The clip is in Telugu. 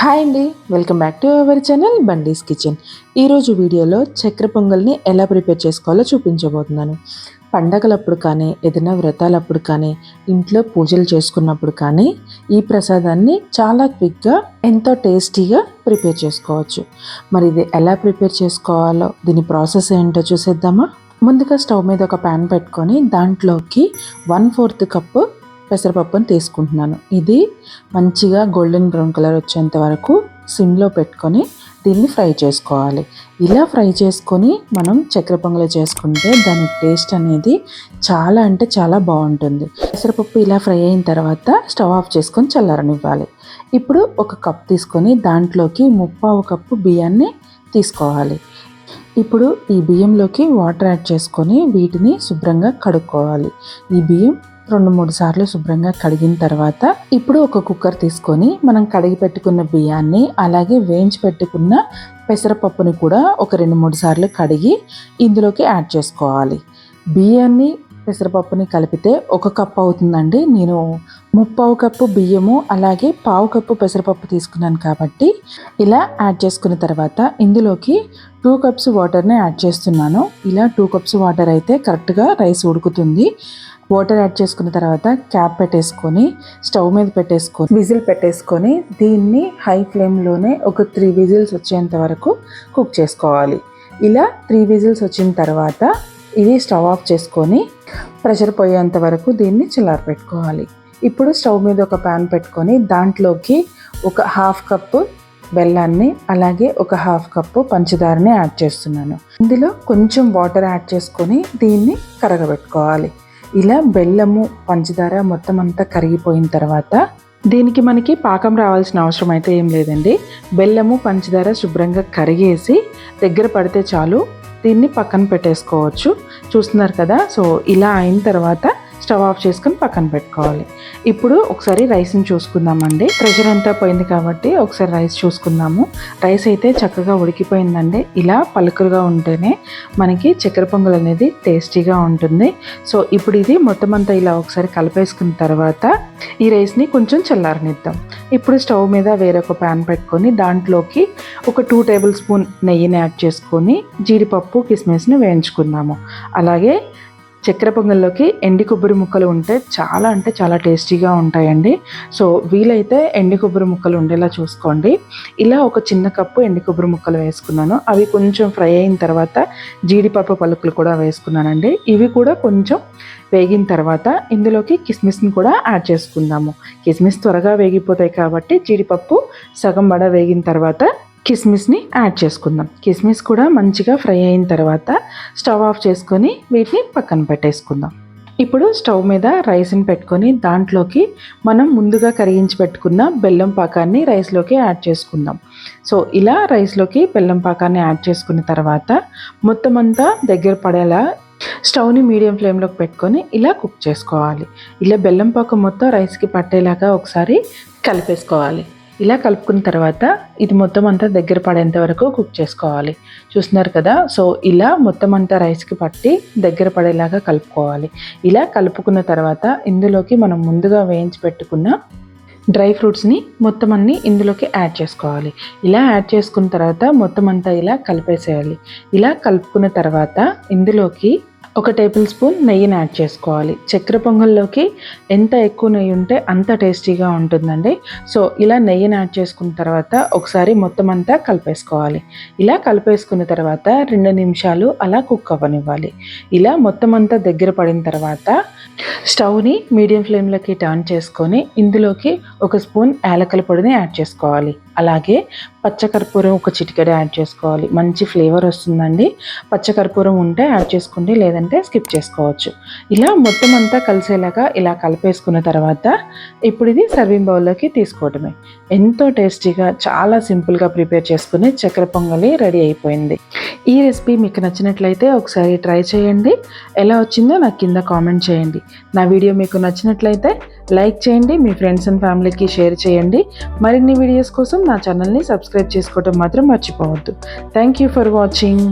హాయ్ అండి welcome back to our channel Bandi's kitchen. ఈరోజు వీడియోలో చక్కెర పొంగల్ని ఎలా ప్రిపేర్ చేసుకోవాలో చూపించబోతున్నాను. పండగలప్పుడు కానీ ఏదైనా వ్రతాలప్పుడు కానీ ఇంట్లో పూజలు చేసుకున్నప్పుడు కానీ ఈ ప్రసాదాన్ని చాలా క్విక్గా ఎంతో టేస్టీగా ప్రిపేర్ చేసుకోవచ్చు. మరి ఇది ఎలా ప్రిపేర్ చేసుకోవాలో దీని ప్రాసెస్ ఏంటో చూసేద్దామా? ముందుగా స్టవ్ మీద ఒక ప్యాన్ పెట్టుకొని దాంట్లోకి వన్ ఫోర్త్ కప్పు పెసరపప్పుని తీసుకుంటున్నాను. ఇది మంచిగా గోల్డెన్ బ్రౌన్ కలర్ వచ్చేంత వరకు సిమ్లో పెట్టుకొని దీన్ని ఫ్రై చేసుకోవాలి. ఇలా ఫ్రై చేసుకొని మనం చక్కెర పొంగలి చేసుకుంటే దాని టేస్ట్ అనేది చాలా అంటే చాలా బాగుంటుంది. పెసరపప్పు ఇలా ఫ్రై అయిన తర్వాత స్టవ్ ఆఫ్ చేసుకొని చల్లారనివ్వాలి. ఇప్పుడు ఒక కప్ తీసుకొని దాంట్లోకి ముప్పావు కప్పు బియ్యాన్ని తీసుకోవాలి. ఇప్పుడు ఈ బియ్యంలోకి వాటర్ యాడ్ చేసుకొని వీటిని శుభ్రంగా కడుక్కోవాలి. ఈ బియ్యం రెండు మూడు సార్లు శుభ్రంగా కడిగిన తర్వాత ఇప్పుడు ఒక కుక్కర్ తీసుకొని మనం కడిగి పెట్టుకున్న బియ్యాన్ని అలాగే వేయించి పెట్టుకున్న పెసరపప్పుని కూడా ఒక రెండు మూడు సార్లు కడిగి ఇందులోకి యాడ్ చేసుకోవాలి. బియ్యాన్ని పెసరపప్పుని కలిపితే ఒక కప్పు అవుతుందండి. నేను ముప్పావు కప్పు బియ్యము అలాగే పావు కప్పు పెసరపప్పు తీసుకున్నాను కాబట్టి ఇలా యాడ్ చేసుకున్న తర్వాత ఇందులోకి టూ కప్స్ వాటర్ని యాడ్ చేస్తున్నాను. ఇలా టూ కప్స్ వాటర్ అయితే కరెక్ట్గా రైస్ ఉడుకుతుంది. వాటర్ యాడ్ చేసుకున్న తర్వాత క్యాప్ పెట్టేసుకొని స్టవ్ మీద పెట్టేసుకొని విజిల్ పెట్టేసుకొని దీన్ని హై ఫ్లేమ్లోనే ఒక త్రీ విజిల్స్ వచ్చేంత వరకు కుక్ చేసుకోవాలి. ఇలా త్రీ విజిల్స్ వచ్చిన తర్వాత ఇది స్టవ్ ఆఫ్ చేసుకొని ప్రెషర్ పోయేంత వరకు దీన్ని చిల్లారి పెట్టుకోవాలి. ఇప్పుడు స్టవ్ మీద ఒక ప్యాన్ పెట్టుకొని దాంట్లోకి ఒక హాఫ్ కప్పు బెల్లాన్ని అలాగే ఒక హాఫ్ కప్పు పంచదారని యాడ్ చేస్తున్నాను. ఇందులో కొంచెం వాటర్ యాడ్ చేసుకొని దీన్ని కరగబెట్టుకోవాలి. ఇలా బెల్లము పంచదార మొత్తం అంతా కరిగిపోయిన తర్వాత దీనికి మనకి పాకం రావాల్సిన అవసరం అయితే ఏం లేదండి. బెల్లము పంచదార శుభ్రంగా కరిగేసి దగ్గర పడితే చాలు దీన్ని పక్కన పెట్టేసుకోవచ్చు. చూస్తున్నారు కదా? సో ఇలా అయిన తర్వాత స్టవ్ ఆఫ్ చేసుకుని పక్కన పెట్టుకోవాలి. ఇప్పుడు ఒకసారి రైస్ని చూసుకుందామండి. ప్రెషర్ అంతా పోయింది కాబట్టి ఒకసారి రైస్ చూసుకుందాము. రైస్ అయితే చక్కగా ఉడికిపోయిందండి. ఇలా పలుకులుగా ఉంటేనే మనకి చక్కెర పొంగల్ అనేది టేస్టీగా ఉంటుంది. సో ఇప్పుడు ఇది మొత్తం అంతా ఇలా ఒకసారి కలిపేసుకున్న తర్వాత ఈ రైస్ని కొంచెం చల్లారనిద్దాం. ఇప్పుడు స్టవ్ మీద వేరొక ప్యాన్ పెట్టుకొని దాంట్లోకి ఒక టూ టేబుల్ స్పూన్ నెయ్యిని యాడ్ చేసుకొని జీడిపప్పు కిస్మిస్ని వేయించుకుందాము. అలాగే చక్కెర పొంగల్లోకి ఎండి కొబ్బరి ముక్కలు ఉంటే చాలా అంటే చాలా టేస్టీగా ఉంటాయండి. సో వీలైతే ఎండి కొబ్బరి ముక్కలు ఉండేలా చూసుకోండి. ఇలా ఒక చిన్న కప్పు ఎండి కొబ్బరి ముక్కలు వేసుకున్నాను. అవి కొంచెం ఫ్రై అయిన తర్వాత జీడిపప్పు పలుకులు కూడా వేసుకున్నానండి. ఇవి కూడా కొంచెం వేగిన తర్వాత ఇందులోకి కిస్మిస్ని కూడా యాడ్ చేసుకుందాము. కిస్మిస్ త్వరగా వేగిపోతాయి కాబట్టి జీడిపప్పు సగం బడ వేగిన తర్వాత కిస్మిస్ని యాడ్ చేసుకుందాం. కిస్మిస్ కూడా మంచిగా ఫ్రై అయిన తర్వాత స్టవ్ ఆఫ్ చేసుకొని వీటిని పక్కన పెట్టేసుకుందాం. ఇప్పుడు స్టవ్ మీద రైస్ని పెట్టుకొని దాంట్లోకి మనం ముందుగా కరిగించి పెట్టుకున్న బెల్లం పాకాన్ని రైస్లోకి యాడ్ చేసుకుందాం. సో ఇలా రైస్లోకి బెల్లం పాకాన్ని యాడ్ చేసుకున్న తర్వాత మొత్తం అంతా దగ్గర పడేలా స్టవ్ని మీడియం ఫ్లేమ్లోకి పెట్టుకొని ఇలా కుక్ చేసుకోవాలి. ఇలా బెల్లం పాకం మొత్తం రైస్కి పట్టేలాగా ఒకసారి కలిపేసుకోవాలి. ఇలా కలుపుకున్న తర్వాత ఇది మొత్తం అంతా దగ్గర పడేంత వరకు కుక్ చేసుకోవాలి. చూస్తున్నారు కదా? సో ఇలా మొత్తం అంతా రైస్కి పట్టి దగ్గర పడేలాగా కలుపుకోవాలి. ఇలా కలుపుకున్న తర్వాత ఇందులోకి మనం ముందుగా వేయించి పెట్టుకున్న డ్రై ఫ్రూట్స్ని మొత్తం అన్ని ఇందులోకి యాడ్ చేసుకోవాలి. ఇలా యాడ్ చేసుకున్న తర్వాత మొత్తం అంతా ఇలా కలిపేసేయాలి. ఇలా కలుపుకున్న తర్వాత ఇందులోకి ఒక టేబుల్ స్పూన్ నెయ్యిని యాడ్ చేసుకోవాలి. చక్కెర పొంగల్లోకి ఎంత ఎక్కువ నెయ్యి ఉంటే అంత టేస్టీగా ఉంటుందండి. సో ఇలా నెయ్యిని యాడ్ చేసుకున్న తర్వాత ఒకసారి మొత్తం అంతా కలిపేసుకోవాలి. ఇలా కలిపేసుకున్న తర్వాత రెండు నిమిషాలు అలా కుక్ అవ్వనివ్వాలి. ఇలా మొత్తం అంతా దగ్గర పడిన తర్వాత స్టవ్ని మీడియం ఫ్లేమ్లోకి టర్న్ చేసుకొని ఇందులోకి ఒక స్పూన్ యాలకల పొడిని యాడ్ చేసుకోవాలి. అలాగే పచ్చకర్పూరం ఒక చిటికెడ యాడ్ చేసుకోవాలి. మంచి ఫ్లేవర్ వస్తుందండి. పచ్చకర్పూరం ఉంటే యాడ్ చేసుకోండి లేదంటే స్కిప్ చేసుకోవచ్చు. ఇలా మొత్తం అంతా కలిసేలాగా ఇలా కలిపేసుకున్న తర్వాత ఇప్పుడు ఇది సర్వింగ్ బౌల్లోకి తీసుకోవటమే ఎంతో టేస్టీగా చాలా సింపుల్గా ప్రిపేర్ చేసుకుని చక్కెర పొంగలి రెడీ అయిపోయింది. ఈ రెసిపీ మీకు నచ్చినట్లయితే ఒకసారి ట్రై చేయండి. ఎలా వచ్చిందో నాకు కింద కామెంట్ చేయండి. నా వీడియో మీకు నచ్చినట్లయితే లైక్ చేయండి మీ ఫ్రెండ్స్ అండ్ ఫ్యామిలీకి షేర్ చేయండి. మరిన్ని వీడియోస్ కోసం నా ఛానల్ని సబ్స్క్రైబ్ చేసుకోవడం మాత్రం మర్చిపోవద్దు. Thank you for watching.